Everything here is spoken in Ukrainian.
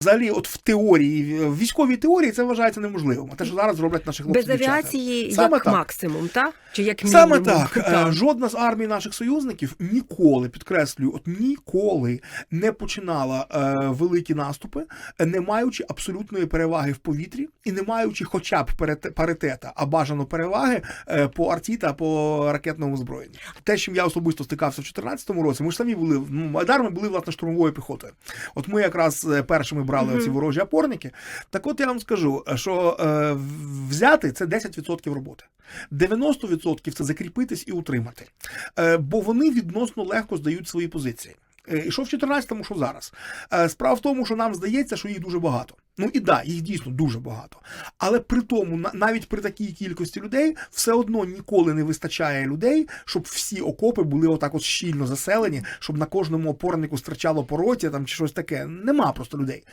Взагалі, от в теорії, в військовій теорії це вважається неможливим. Те, що зараз роблять наші хлопці. Без дівчата. авіації Саме як так. максимум, та? Чи як мінімум? Саме так. Е, Так. Жодна з армій наших союзників ніколи, підкреслюю, от ніколи не починала е, великі наступи, е, не маючи абсолютної переваги в повітрі і не маючи хоча б паритета, а бажано переваги е, по арті та по ракетному зброєнні. Те, чим я особисто стикався в 2014 році, ми ж самі були ну, Майдар, ми були власне штурмовою піхотою. От ми якраз е, першими брали Мгм. ці ворожі опорники. Так от я вам скажу, що е, взяти це 10% роботи. 90% це закріпитись і утримати. Е, бо вони відносно легко здають свої позиції. Е, І що в 14-му, що зараз. Е, Справа в тому, що нам здається, що їх дуже багато. Ну і да, їх дійсно дуже багато. Але при тому, на- навіть при такій кількості людей, все одно ніколи не вистачає людей, щоб всі окопи були отак от щільно заселені, щоб на кожному опорнику стирчало по роті там чи щось таке. Нема просто людей.